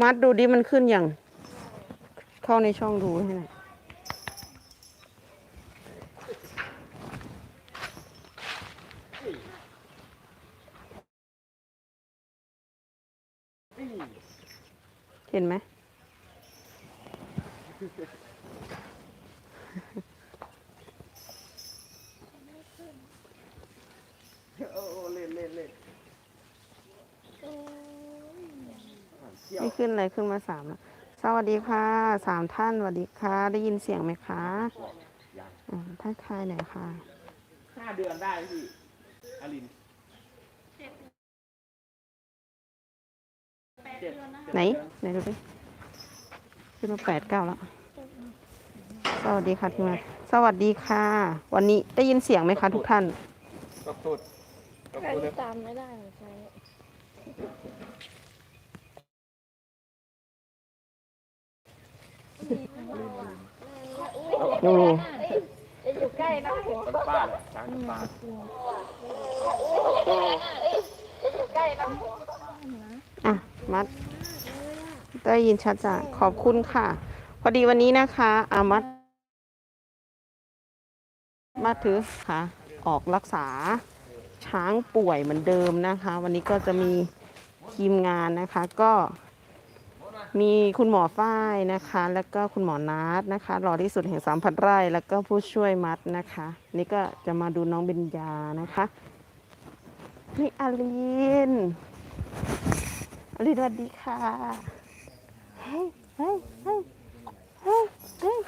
มัดดูดิมันขึ้นอยังเข้าในช่องดูให้หน่อยเห็นไหม โอ้เล่นเล่นเล่น ไม่ขึ้นเลยขึ้นมาสามแล้วสวัสดีค่ะสามท่านสวัสดีค่ะ ได้ยินเสียงไหมคะอ่าทักทายหน่อยค่ะ ห้าเดือนได้พี่อลินเจ็ดไหนไหนดูดิขึ้นมาแปดเก้าแล้ว สวัสดีค่ะทีมงานสวัสดีค่ะ วันนี้ได้ยินเสียงไหมคะทุกท่านก็พูดก็ใครพูดเลยตามไม่ได้เห รอใช่ดูจะอยู่ใกล้นะหัวป้าเลยช้างป้าใกล้นะหัวอะ มัด ได้ยินชัดจ้ะขอบคุณค่ะ พอดีวันนี้นะคะอามัด มาถือค่ะ ออกรักษาช้างป่วยเหมือนเดิมนะคะ วันนี้ก็จะมีทีมงานนะคะ ก็ มีคุณหมอฝ้ายนะคะ แล้วก็คุณหมอนัทนะคะรอที่สุดแห่งสามพันไร่ แล้วก็ผู้ช่วยมัดนะคะ นี่ก็จะมาดูน้องเบญญานะคะนี่อาลินอาลินสวัสดีค่ะเฮ้ยเฮ้ยเฮ้ยเฮ้ยเฮ้ย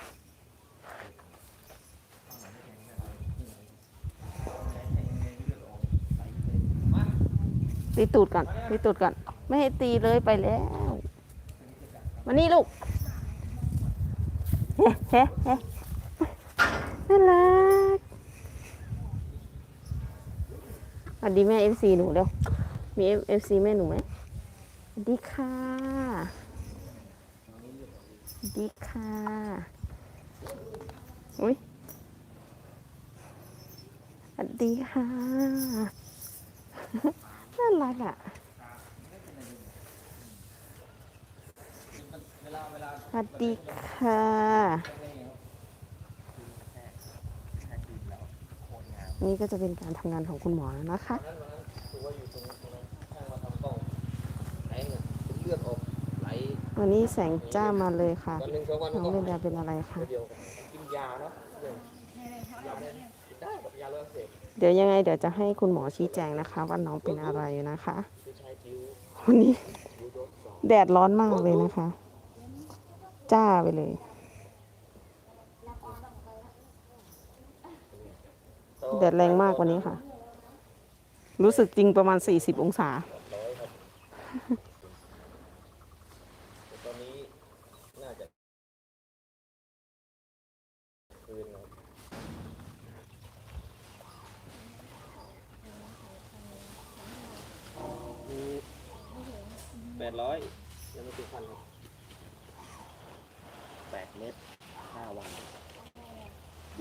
ตีตูดก่อนตีตูดก่อน ไม่ให้ตีเลยไปแล้ว มานี่ลูกเฮ้เฮ้เฮ้น่ารักสวัสดีแม่เอฟซีหนูเร็ว มีเอฟซีแม่หนูไหมสวัสดีค่ะสวัสดีค่ะ อุ้ยสวัสดีค่ะ น่ารักอะ สวัสดีค่ะ นี่ก็จะเป็นการทำงานของคุณหมอแล้วนะคะวันนี้แสงจ้ามาเลยค่ะ น้องเบญญาเป็นอะไรคะเดี๋ยวยังไงเดี๋ยวจะให้คุณหมอชี้แจงนะคะ ว่าน้องเป็นอะไรนะคะ วันนี้แดดร้อนมากเลยนะคะ จ้าไปเลย แดดแรงมากว่านี้ค่ะ รู้สึกจริงประมาณ 40 องศา ตอนนี้น่าจะคืนครับมีแปดร้อยยังไม่ถึงพันครับแปดเมตรห้าวัน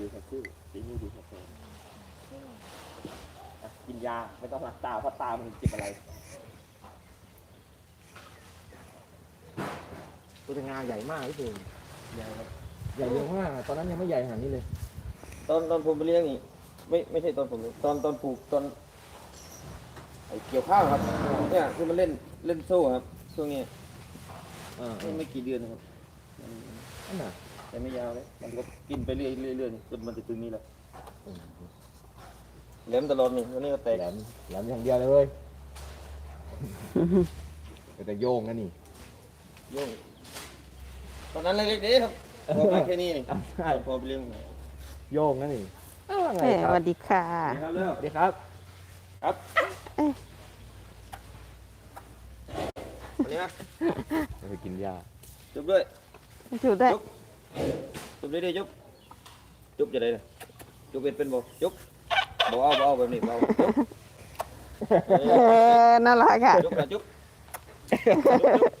ดูแค่ชื่อสีมือดูแค่แฟนอะกินยาไม่ต้องรักตาเพราะตามันเจ็บอะไรตัวงาใหญ่มากพี่เองใหญ่ครับใหญ่เยอะมากตอนนั้นยังไม่ใหญ่ขนาดนี้เลย ตอนตอนผมไปเลี้ยงนี่ไม่ไม่ใช่ตอนผมเลี้ยงตอนตอนปลูกตอนไอ้เกี่ยวข้าวครับเนี่ยคือมันเล่นเล่นโซ่ครับช่วงนี้อ่าไม่ไม่กี่เดือนนะครับมันนั่นน่ะ แต่ไม่ยาวเลยมันก็กินไปเรื่อยเรื่อยเรื่อยจนมันจะถึงนี้แหละแหลมตลอดนี่วันนี้ก็แตกแหลมแหลมอย่างเดียวเลยเว้ยแต่โยงนะนี่โยุ่งตอนนั้นเล็กๆเด้ครับพอมาแค่นี้นี่ใช่พอไปเลี้ยงไหนโยงนะนี่อ้าวว่าไงเอ้ยคสรับวัสดีค่ะครับเลิกสวัสดีครับ ครับวันนี้นะไปกินยาจุบด้วยถูกได้วย จุบได้ด้วยจุบจุบจะได้เลยจุบเป็นเป็นบ่จุบบ่เอาบ่เอาแบบนี้บ่เอาจุบเออน่ารักอะจุบนะจุบจุบจุบ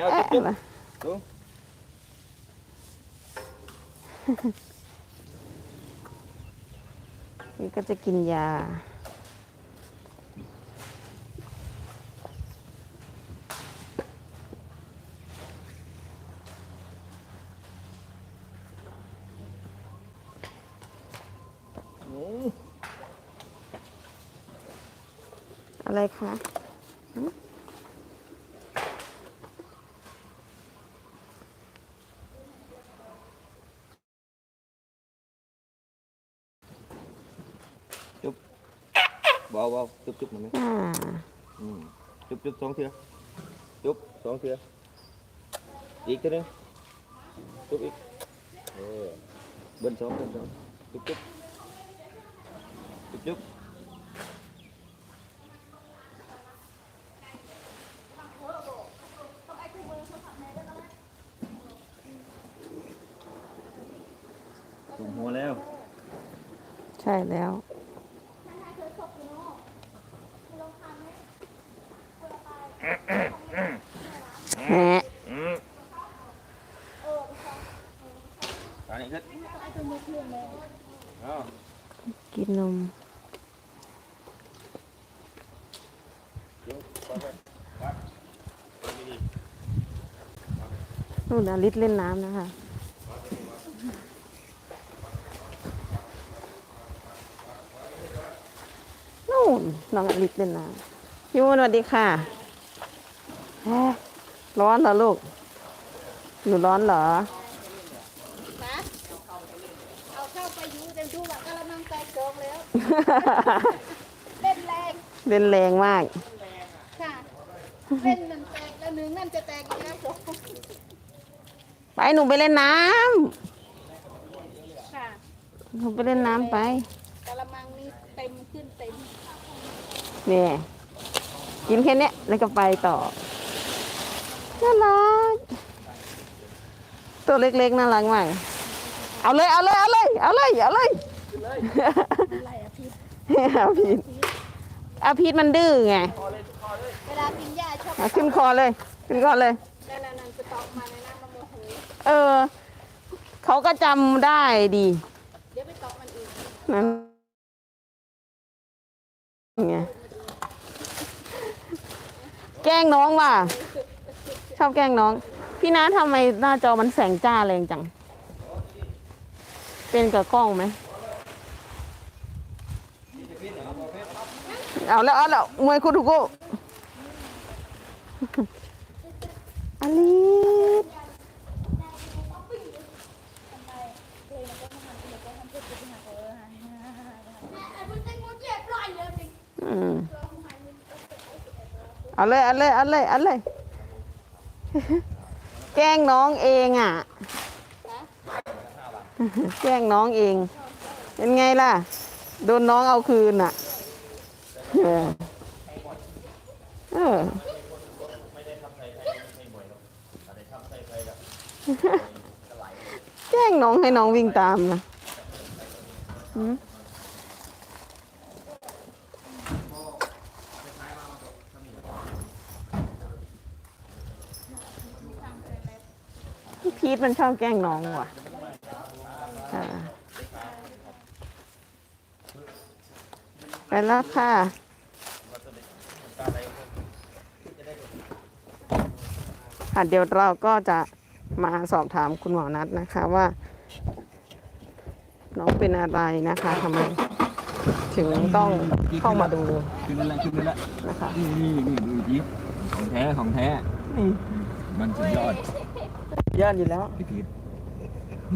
แล้วจุบจุบดูนี่ก็จะกินยา อะไรคะจุ๊บบอบอจุ๊บจุ๊บมันไหมอืมจุ๊บจุ๊บสองเทือจุ๊บสองเทืออีกเทีนึงจุ๊บอีกเออเบิ้ลสองเบิ้ลสองจุ๊บจุ๊บ จุ๊บจุ๊บถูกหัวแล้ว ใช่แล้ว แหมตอนนี้ขึ้นอ้าวกินนม นู่นอลิศเล่นน้ำนะคะ นู่นน้องอลิศเล่นน้ำพี่มูนสวัสดีค่ะแฮะร้อนเหรอลูก หนูร้อนเหรอนะเอาเข้าไปอยูเต็มทุกอะกระมังแตกโกงแล้ว เล่นแรง เล่นแรงมาก ค่ะ เล่นหนึ่งแตกแล้วหนึ่งนั่นจะแตกอีกแล้ว ไปหนูไปเล่นน้ค่ะำหนูไปเล่นน้ำไปกระมังนี่เต็มขึ้นเต็ม เนี่ยกินแค่เนี้ยแล้วก็ไปต่อน่ารักตัวเล็กๆน่ารักมากเอาเลยเอาเลยเอาเลยเอาเลยเอาเลยอะไรอะพี่อาพีทอาพีทมันดื้อไงเวลากินหญ้าชอบเอาขึ้นคอเลย ขึ้นคอเลย เออ เขาก็จำได้ดีเดี๋ยวไปตอกมันอีกนั่นไงแกล้งน้องว่ะ ชอบแกล้งน้อง พี่น้าทำไมหน้าจอมันแสงจ้าแรงจัง เป็นกับกล้องไหม เอาแล้วเอาแล้วมวยคุทุกุอลิส เอาเลยเอาเลยเอาเลยเอาเลย แกล้งน้องเองอะ แกล้งน้องเอง เป็นไงล่ะ โดนน้องเอาคืนอะ เออแกล้งน้องให้น้องวิ่งตามนะ พี่พีทมันชอบแกล้งน้องว่ะอ่าไปแล้วค่ะค่ะเดี๋ยวเราก็จะมาสอบถามคุณหมอนัทนะคะว่า น้องเป็นอะไรนะคะทำไมถึงต้องเข้ามาดูขึ้นแล้วขึ้นแล้วนะคะนี่นี่นี่ดูยิบของแท้ของแท้นี่มันสุดยอด ยอดอยู่แล้ว พี่พีท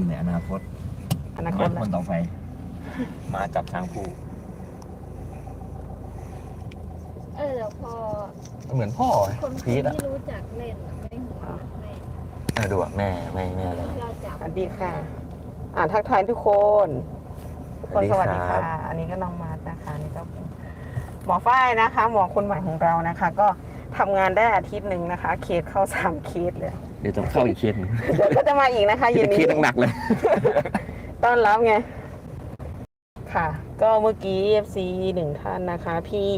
ในอนาคตอนาคตคนะนต่อไป มาจับทางคู่เออแล้วพอเหมือนพ่อคนที่รู้จักเล่นอะไม่หัวไม่เออดูอะแม่แม่แม่อะไร เราจับสวัสดีค่ะ อ่าทักทายทุกคนทุกคนสสวัวัสสดีดีครัค่ะ บ อันนี้ก็น้องมาร์ทนะคะอันนี่ก็เป็นหมอฝ้ายนะคะ หมอคนใหม่ของเรานะคะ ก็ทำงานได้อาทิตย์หนึ่งนะคะ เคสเข้าสามเคสเลย เดี๋ยวต้องเข้าอีกเคสหนึงเดี๋ยวก็จะมาอีกนะคะเย็นเคนี้สหนักๆเลย ต้อนรับไง ค่ะ ก็เมื่อกี้ FC หนึ่งท่านนะคะ พี่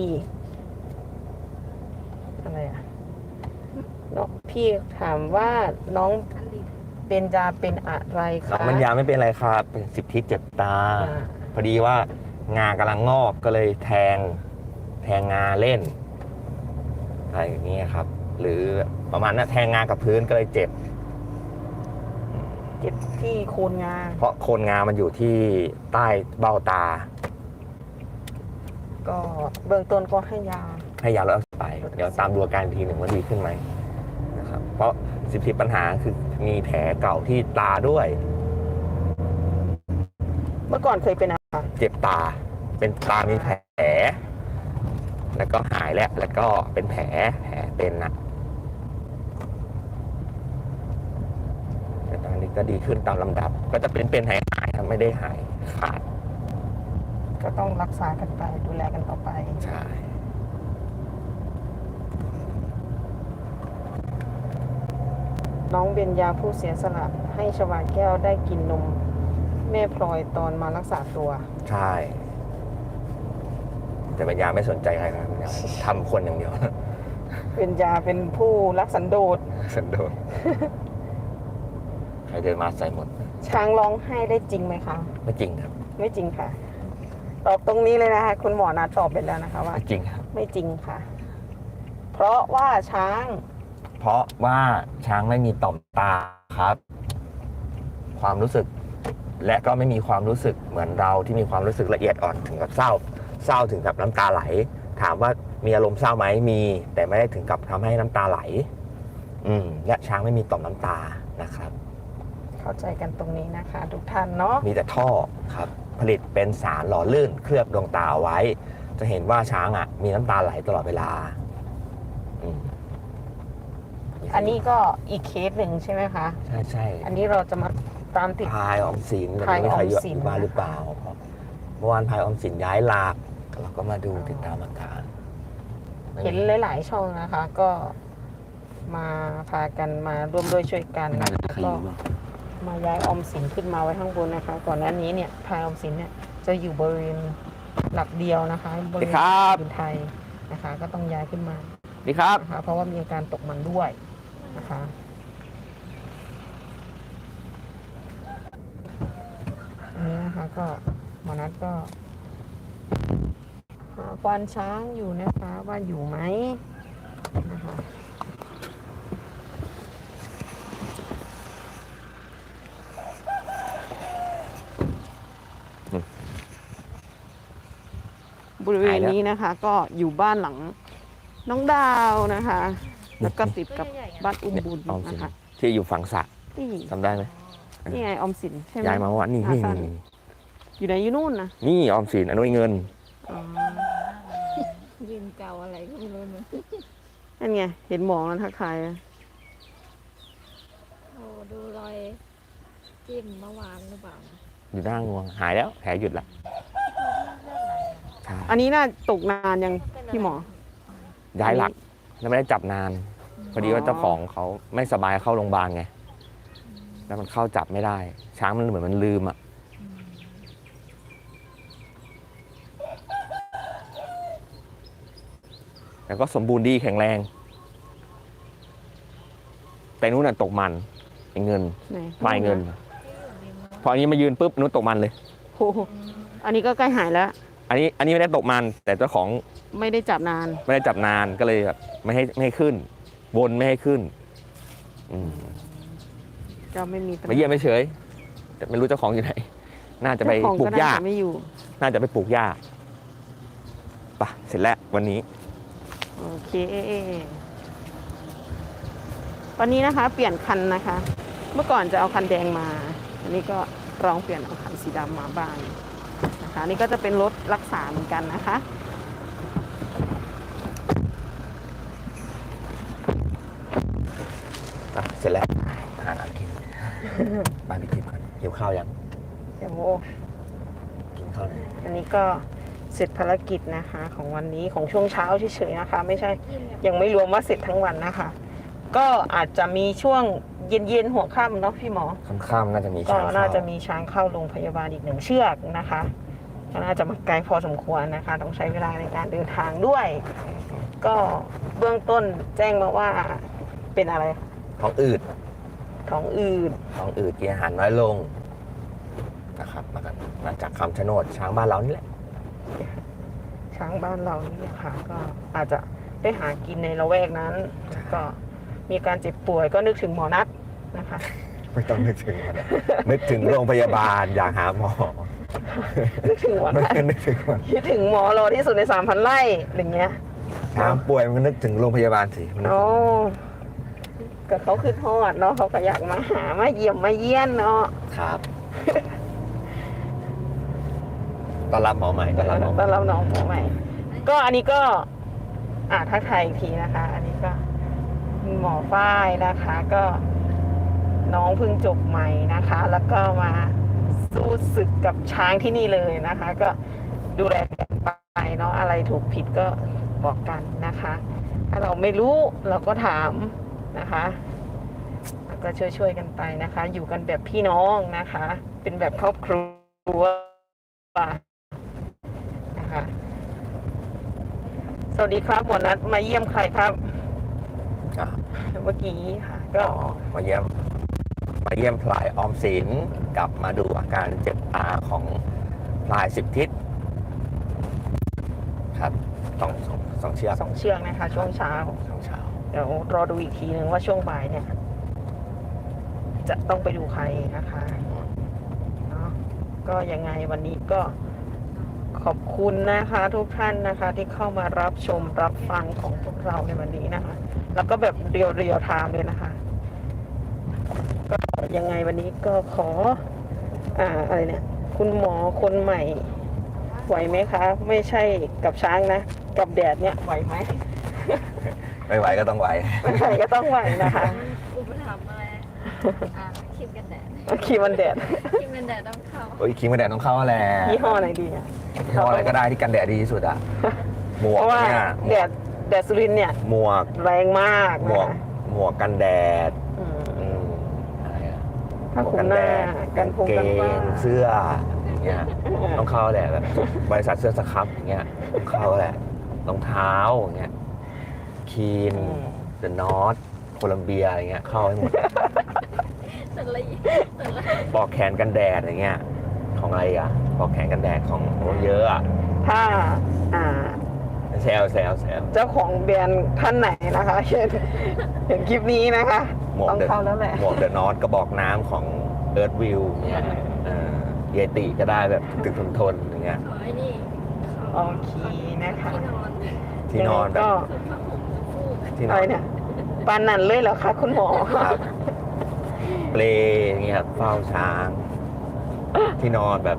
อะไรอะน้องพี่ถามว่าน้องอันนี้เบนจาเป็นอะไรน้คะองมันยาไม่เป็นไรครับเป็นสิบทิศเจ็บตา อ่าพอดีว่างากำลังงอกก็เลยแทง แทงงาเล่นอะไรอย่างนี้ยครับ หรือประมาณนั้นแทงงากับพื้นก็เลยเจ็บ เจ็บที่โคนงา เพราะโคนงามันอยู่ที่ใต้เบ้าตา ก็เบื้องต้นก็ให้ยา ให้ยาลดอักเสบไป เดี๋ยวตามดูอาการอีกทีหนึ่งว่าดีขึ้นไหมนะครับ เพราะสิบสิบปัญหาคือมีแผลเก่าที่ตาด้วย เมื่อก่อนเคยเป็นอะไรคะเจ็บตา เป็นตามีแผล แล้วก็หายแล้ว แล้วก็เป็นแผล แผลเป็นนะ แต่ตอนนี้ก็ดีขึ้นตามลำดับ ก็จะเป็นเป็นหายหายครับไม่ได้หายขาด ก็ต้องรักษากันไปดูแลกันต่อไป ใช่น้องเบญญาผู้เสียสละให้ชวาแก้วได้กินนม แม่พลอยตอนมารักษาตัว ใช่ แต่ปัญญาไม่สนใจใครครับปัญญาทำคนอย่างเดียวเบญญาเป็นผู้รักสันโดษสันโดษใครเดินมาใส่หมด ช้างร้องไห้ได้จริงไหมคะ ไม่จริงครับ ไม่จริงค่ะ ตอบตรงนี้เลยนะคะคุณหมอนัดตอบไปแล้วนะคะว่า ไม่จริงครับ ไม่จริงค่ะ เพราะว่าช้างเพราะว่าช้างไม่มีต่อมตาครับ ความรู้สึก และก็ไม่มีความรู้สึกเหมือนเราที่มีความรู้สึกละเอียดอ่อนถึงกับเศร้า เศร้าถึงกับน้ำตาไหล ถามว่ามีอารมณ์เศร้าไหมมี แต่ไม่ได้ถึงกับทำให้น้ำตาไหล อืมและช้างไม่มีต่อมน้ำตานะครับ เข้าใจกันตรงนี้นะคะ ทุกท่านเนาะมีแต่ท่อครับผลิตเป็นสารหล่อลื่นเคลือบดวงตาเอาไว้ จะเห็นว่าช้างอะ มีน้ำตาไหลตลอดเวลาอืมอันนี้ก็อีกเคสหนึ่งใช่ไหมคะใช่ใช่อันนี้เราจะมาตามติด พายออมสินแต่พายไม่มีใครอยู่ออมสิน บ้านหรือเปล่าครับเมื่อวานพายออมสินย้ายหลากเราก็มาดูติดตามอาการเห็นหลาย ๆ ช่องนะคะ ก็มาพากันมาร่วมด้วยช่วยกันนะคะก็ มาย้ายออมสินขึ้นมาไว้ข้างบนนะคะ ก่อนหน้านี้เนี่ยพายออมสินเนี่ยจะอยู่บริเวณหลักเดียวนะคะบริเวณครับดินไทยนะคะ ก็ต้องย้ายขึ้นมาดีครับนะคะเพราะว่ามีอาการตกมันด้วยนะคะอันนี้นะคะก็หมอนัทก็หาควานช้างอยู่นะคะว่าอยู่ไหมนะคะ บริเวณนี้นะคะ ก็อยู่บ้านหลังน้องดาวนะคะ แล้วก็ติดกับบ้านอุ้มบุญออมสินนะคะที่อยู่ฝั่งสระนี่จำได้ไหมนี่ไงออมสินใช่ไหมย้ายมาเมื่อวานนี่ขานี่สั้นนี่อยู่ไหนอยู่นู่นนะนี่ออมสินอนุยเงินอ๋อยืนเก่าอะไรก็ไม่รู้เนอะนั่นไงเห็นหมองแล้วทักทายอะโอ้ดูรอยจิ้มเมื่อวานหรือเปล่านะอยู่หน้างวงหายแล้วแผลหยุดละใช่ อันนี้น่าตกนานยังพี่หมอ ย้ายหลักแล้วไม่ได้จับนาน พอดีว่าเจ้าของเขาไม่สบายเข้าโรงพยาบาลไง แล้วมันเข้าจับไม่ได้ ช้างมันเหมือนมันลืมอะแต่ก็สมบูรณ์ดีแข็งแรง แต่นู้นน่ะตกมันไอ้เงินไหนปลายเงิน พออันนี้มายืนปุ๊บนู้นตกมันเลย โอ้โหอันนี้ก็ใกล้หายแล้ว อันนี้อันนี้ไม่ได้ตกมันแต่เจ้าของไม่ได้จับนาน ไม่ได้จับนานก็เลยแบบไม่ให้ไม่ให้ขึ้น วนไม่ให้ขึ้นอืมก็ไม่มีปัญมาหาเยี่ยมไม่เฉยแต่ไม่รู้เจ้าของอยู่ไหน น่าจะไปเจ้าของปลูก็กน่าหญ้าจะไม่อยู่น่าจะไปปลูกหญ้าไปะเสร็จแล้ววันนี้ โอเควันนี้นะคะ เปลี่ยนคันนะคะ เมื่อก่อนจะเอาคันแดงมา อันนี้ก็ลองเปลี่ยนเอาคันสีดำมาบ้าง นะคะนี่ก็จะเป็นรถรักษาเหมือนกันนะคะ อะเสร็จแล้วหาน้ำกินไปไปกินก่อนหิวข้าวยังเดี๋ยวกินข้าวหน่อยอันนี้ก็เสร็จภารกิจนะคะ ของวันนี้ของช่วงเช้าเฉยๆนะคะ ไม่ใช่ยังไม่รวมว่าเสร็จทั้งวันนะคะ ก็อาจจะมีช่วง เย็นๆหัวค่ำเนาะพี่หมอ ค่ำๆน่าจะมีก็ช้างเข้น่าจะมีช้างเข้าโรงพยาบาลอีกหนึ่งเชือกนะคะก็น่าจะมาไกลพอสมควรนะคะ ต้องใช้เวลาในการเดินทางด้วย ก็เบื้องต้นแจ้งมาว่าเป็นอะไรท้องอืดท้องอืดท้องอืดกินอาหารน้อยลงนะครับมากันมาจากคำชะโนดช้างบ้านเรานี่แหละช้างบ้านเรานี่ค่ะ ก็อาจจะได้หากินในละแวกนั้น ก็ มีการเจ็บป่วยก็นึกถึงหมอนัทนะคะ ไม่ต้องนึกถึงมันนึกถึงโรงพยาบาลอยากหาหมอนึกถึงหมอไม่นัทนึกถึงมันคิดถึงหมอรอที่สุดในสามพันไร่อะไรเงี้ยช้างป่วยมันก็นึกถึงโรงพยาบาลสิมันนึกโอ้ถึงก็เขาคือทอดเนาะเขาก็อยากมาหามาเยี่ยมมาเยี่ยนเนาะครับต้อนรับหมอใหม่ต้อนรับหมอใหต้ม่อนรับน้องหมอใหม่ ก็อันนี้ก็อ่าทักทายอีกทีนะคะ อันนี้ก็ หมอฝ้ายนะคะ ก็น้องเพิ่งจบใหม่นะคะ แล้วก็มาสู้ศึกกับช้างที่นี่เลยนะคะ ก็ดูแลกันไปเนาะอะไรถูกผิดก็บอกกันนะคะ ถ้าเราไม่รู้เราก็ถามนะคะแล้วก็ช่วยๆกันไปนะคะ อยู่กันแบบพี่น้องนะคะ เป็นแบบครอบครัวนะคะสวัสดีครับหมอนัดมาเยี่ยมใครครับ เมื่อกี้ค่ะ ก็ก็มาเยี่ยม มาเยี่ยมพลายออมสินกลับมาดูอาการเจ็บตาของพลายสิบทิศครับสองสองสองเชือกสองเชือกนะคะ ช่วงเช้า สองเช้าเดี๋ยวรอดูอีกทีนึงว่าช่วงบ่ายเนี่ย จะต้องไปดูใครนะคะเนาะก็ยังไงวันนี้ก็ขอบคุณนะคะ ทุกท่านนะคะ ที่เข้ามารับชมรับฟังของพวกเราในวันนี้นะคะ แล้วก็แบบเรียวเรียวไทม์เลยนะคะ ก็ยังไงวันนี้ก็ขอ อ่าอะไรเนี่ย คุณหมอคนใหม่ ไหวไหมคะ ไม่ใช่กับช้างนะ กับแดดเนี่ยไหวไหมไม่ไหวก็ต้องไหวไม่ไหวก็ต้องไหวนะคะอุปถัมภ์อะไรอ่าครีมกันแดดขี่มันแดดครีมกันแดดต้องเข้าโอ้ยคิงมาแดดต้องเข้าแหละยี่ห้อไหนดีอะยี่ห้ออะไรก็ได้ที่กันแดดดีที่สุดอะหมวเพกราะว่าเนี่ยหมแดวกด แดดสุรินทร์เนี่ย หมวก แรงมากหมนะวกคะหมวกกันแดดอืม อืมอะไรอะผ้าคลุมหน้ากันพงเกกันฟ้างเสื้ออย่างเงี้ย ต้องเข้าแหละแบบบริษัทเสื้อสครับอย่างเงี้ยต้องเข้าแหละรองเท้าอย่างเงี้ยคีนเดอะนอตโคลัมเบียอย่างเงี้ยเข้าให้หมด สลีสลีปลอกแขนกันแดดอย่างเงี้ย ของอะไรอะปลอกแขนกันแดดของโอ้เยอะอะถ้าอ่า แซวแซวแซว เจ้าของแบรนด์ท่านไหนนะคะเห็นเห็นคลิปนี้นะคะ หมวกต้องเดอะเข้าแล้วแหละ หมวกเดอะนอตกระบอกน้ำของเอิร์ธวิวเนี่ยเออเยติก็ได้แบบตึกทนทนอย่างเงี้ยขอไอ้นี่โอเคนะคะ ที่นอนที่นอนแบบก็คือผ้าห่มฟูกที่นอะอไรนเนี่ยปานนันเลยเหรอคะคุณหมอ ครับเปลอย่างเงี้ยครับเฝ้าช้าง ที่นอนแบบ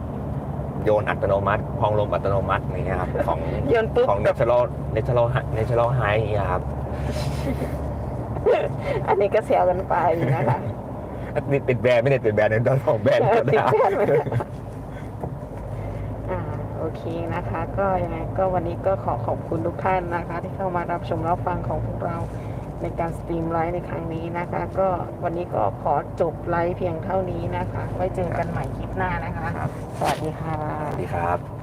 โยนอัตโนมัติพองลมอัตโนมัติอย่างเงี้ยครับของโยนปุ๊บของเนแบบเชอรัลเนเชอรัลเนเชอรัลไฮอย่างเงี้ยครับ อันนี้ก็แซวกันไปนะคะนี่ติดแบรนด์ไม่ได้ติดแบรนด์ในตอนของแบรนด์ติดนะแบรนด์ไว้อ่าโอเคนะคะ ก็ยังไงก็วันนี้ก็ขอขอบคุณทุกท่านนะคะ ที่เข้ามารับชมรับฟังของพวกเรา ในการสตรีมไลฟ์ในครั้งนี้นะคะ ก็วันนี้ก็ขอจบไลฟ์เพียงเท่านี้นะคะ ไว้เจอกันใหม่คลิปหน้านะคะครับสวัสดีค่ะ สวัสดีครับครับ